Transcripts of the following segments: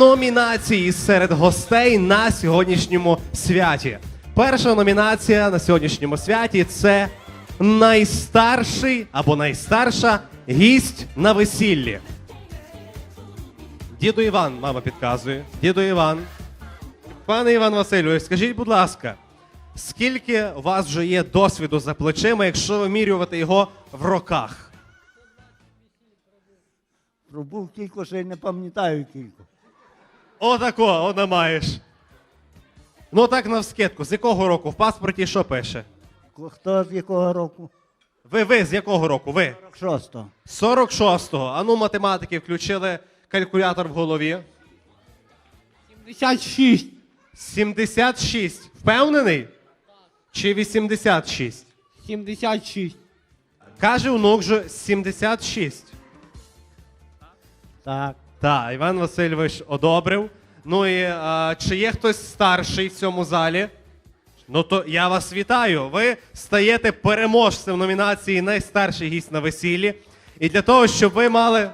номінації серед гостей на сьогоднішньому святі. Перша номінація на сьогоднішньому святі це найстарший або найстарша гість на весіллі. Діду Іван, мама підказує. Діду Іван. Пане Іван Васильович, скажіть, будь ласка, скільки у вас вже є досвіду за плечима, якщо вимірювати його в роках? Пробув кілько, ще й не пам'ятаю кілько. Отако, вона маєш. Ну так навскидку, з якого року? В паспорті що пише? Хто з якого року? Ви, ви з якого року? Ви? 46-го. 46-го. Ану, математики включили калькулятор в голові. 76. 76. Впевнений? Чи 86? 76. Каже внук же 76. Так. Так, Іван Васильович одобрив. Ну і а, чи є хтось старший в цьому залі? Ну то я вас вітаю. Ви стаєте переможцем номінації Найстарший гість на весіллі. І для того, щоб ви мали.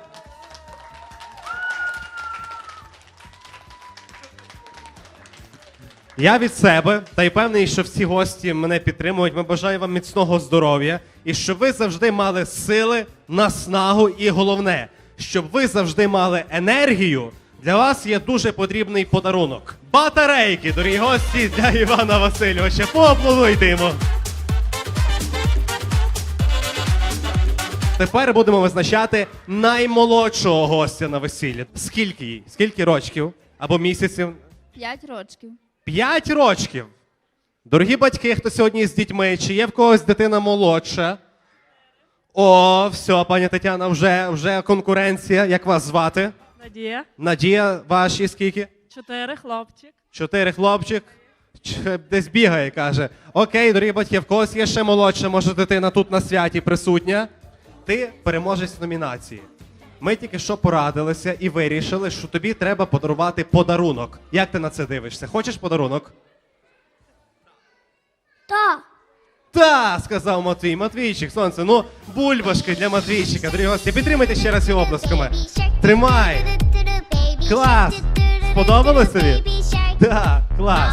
Я від себе та й певний, що всі гості мене підтримують. Ми бажаю вам міцного здоров'я і щоб ви завжди мали сили, наснагу і головне, щоб ви завжди мали енергію. Для вас є дуже потрібний подарунок. Батарейки, дорогі гості, для Івана Васильовича. Поаплодуйте йому. Тепер будемо визначати наймолодшого гостя на весіллі. Скільки їй? Скільки рочків або місяців? П'ять рочків. П'ять рочків. Дорогі батьки, хто сьогодні з дітьми, чи є в когось дитина молодша? О, все, пані Тетяна, вже, вже конкуренція. Як вас звати? Надія, Надія, ваші скільки? чотири хлопчик. Чотири хлопчик. Ч- Десь бігає, каже. Окей, дорогі батьки, в когось є ще молодша, може дитина тут на святі присутня. Ти переможець номінації. Ми тільки що порадилися і вирішили, що тобі треба подарувати подарунок. Як ти на це дивишся? Хочеш подарунок? Та. Та, сказав Матвій. Матвійчик, сонце. Ну, бульбашки для Матвійчика. Дорогі гості, підтримайте ще раз його оплесками. Тримай. Клас. Сподобалось тобі? Так, клас.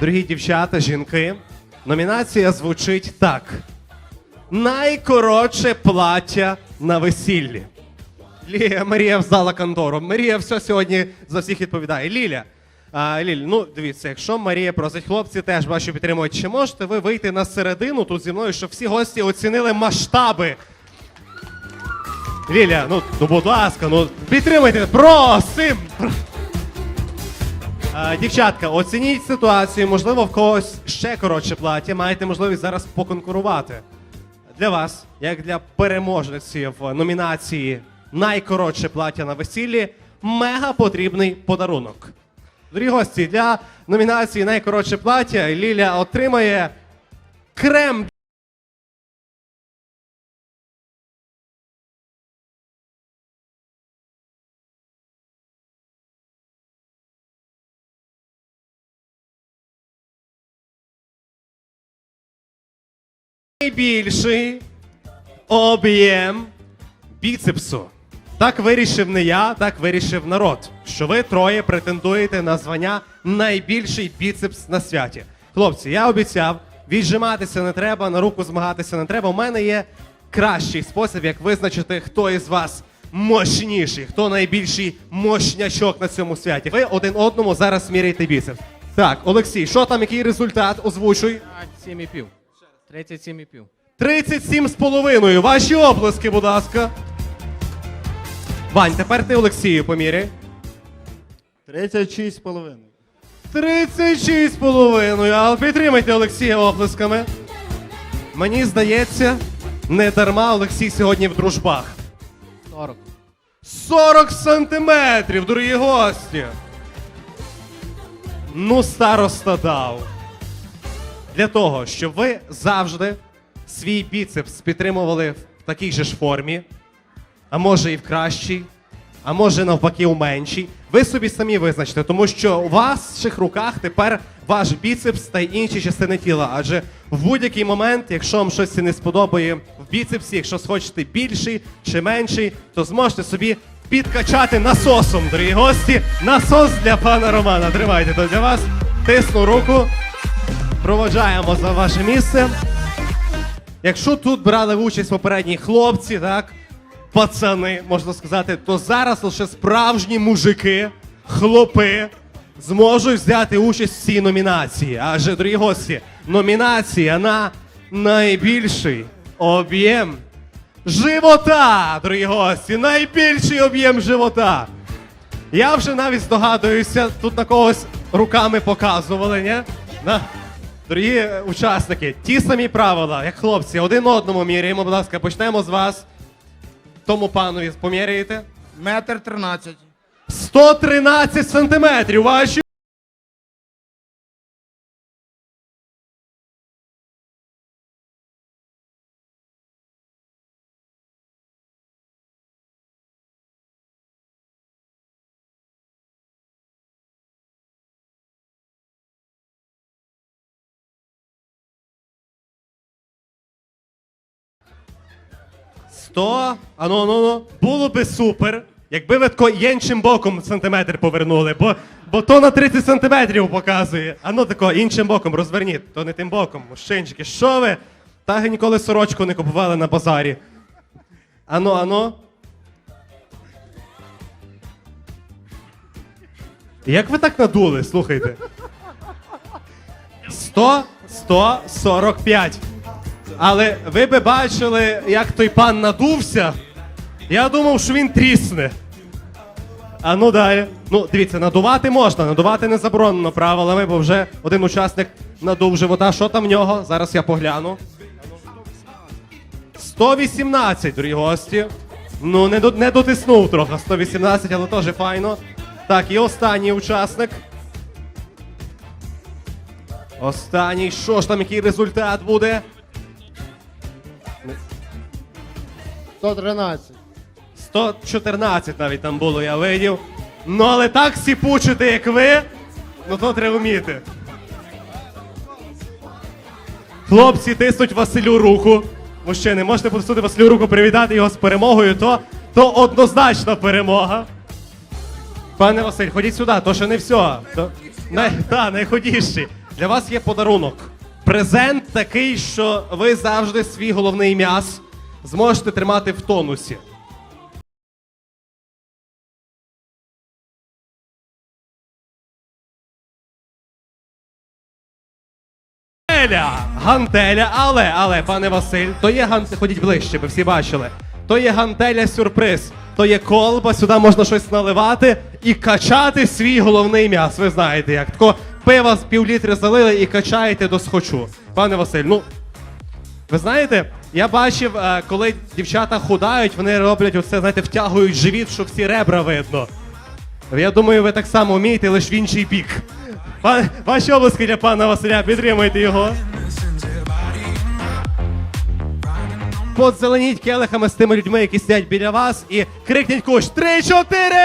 Дорогі дівчата, жінки, номінація звучить так: найкоротше плаття на весіллі. Лілія Марія вздала контору. Марія все сьогодні за всіх відповідає. Ліля. А, Ліль, ну дивіться, якщо Марія просить, хлопці теж бачу підтримують, чи можете ви вийти на середину тут зі мною, щоб всі гості оцінили масштаби? Ліля, ну, ну будь ласка, ну підтримайте, просим! А, дівчатка, оцініть ситуацію, можливо, в когось ще коротше плаття, маєте можливість зараз поконкурувати. Для вас, як для переможниці в номінації Найкоротше плаття на весіллі, мега потрібний подарунок. Дорогі гості, для номінації Найкоротше плаття Ліля отримає крем найбільший об'єм біцепсу. Так вирішив не я, так вирішив народ. Що ви троє претендуєте на звання найбільший біцепс на святі. Хлопці, я обіцяв, віджиматися не треба, на руку змагатися не треба. У мене є кращий спосіб, як визначити, хто із вас мощніший, хто найбільший мощнячок на цьому святі. Ви один одному зараз міряєте біцепс. Так, Олексій, що там, який результат? Озвучуй. 37,5. 37,5. 37 з половиною. Ваші оплески, будь ласка. Вань, тепер ти Олексію поміряй. 36 з половиною. 36 з половиною. А підтримайте Олексія оплесками. Мені здається, не дарма Олексій сьогодні в дружбах. 40. 40 сантиметрів, дорогі гості. Ну, староста дав. Для того, щоб ви завжди свій біцепс підтримували в такій же ж формі, а може і в кращій, а може навпаки у меншій. Ви собі самі визначте, тому що у ваших руках тепер ваш біцепс та інші частини тіла. Адже в будь-який момент, якщо вам щось не сподобає в біцепсі, якщо схочете більший чи менший, то зможете собі підкачати насосом, дорогі гості. Насос для пана Романа. Тримайте то для вас. Тисну руку. Проводжаємо за ваше місце. Якщо тут брали участь попередні хлопці, так, пацани, можна сказати, то зараз лише справжні мужики, хлопи зможуть взяти участь в цій номінації. Адже, дорогі гості, номінація на найбільший об'єм живота, дорогі гості, найбільший об'єм живота. Я вже навіть здогадуюся, тут на когось руками показували, ні? На. Дорогі учасники, ті самі правила, як хлопці, один одному міряємо, будь ласка, почнемо з вас. Тому панові поміряєте. Метр тринадцять. 113 сантиметрів. Ваші. Сто. Ану, ну, ну. Було би супер, якби ви тако іншим боком сантиметр повернули, бо, бо то на 30 сантиметрів показує. Ану тако, іншим боком розверніть, то не тим боком. Мужчинчики, що ви? Так ніколи сорочку не купували на базарі. Ану, ану. Як ви так надули, слухайте? 100, 145. Але ви би бачили, як той пан надувся. Я думав, що він трісне. А ну далі. Ну, дивіться, надувати можна, надувати не заборонено правилами, бо вже один учасник надув живота. Що там в нього? Зараз я погляну. 118, дорогі гості. Ну, не, не дотиснув трохи 118, але теж файно. Так, і останній учасник. Останній, що ж там, який результат буде? 113. 114 навіть там було, я видів. Ну, але так сіпучити, як ви, ну то треба вміти. Хлопці тиснуть Василю руку. Мужчини, можете потиснути Василю руку, привітати його з перемогою, то, то однозначна перемога. Пане Василь, ходіть сюди, то ще не все. То, най, та, найходіші. Для вас є подарунок. Презент такий, що ви завжди свій головний м'яс зможете тримати в тонусі. Гантеля, гантеля, але, але, пане Василь, то є гантеля, ходіть ближче, ви всі бачили. То є гантеля сюрприз, то є колба, сюди можна щось наливати і качати свій головний м'яс. Ви знаєте як. Тако пива з півлітри залили і качаєте до схочу. Пане Василь, ну. Ви знаєте, я бачив, е, коли дівчата худають, вони роблять оце, знаєте, втягують живіт, щоб всі ребра видно. Я думаю, ви так само вмієте, лише в інший бік. Пан, ваші обласки для пана Василя, підтримуйте його. Подзеленіть келихами з тими людьми, які сидять біля вас, і крикніть куш. Три-чотири!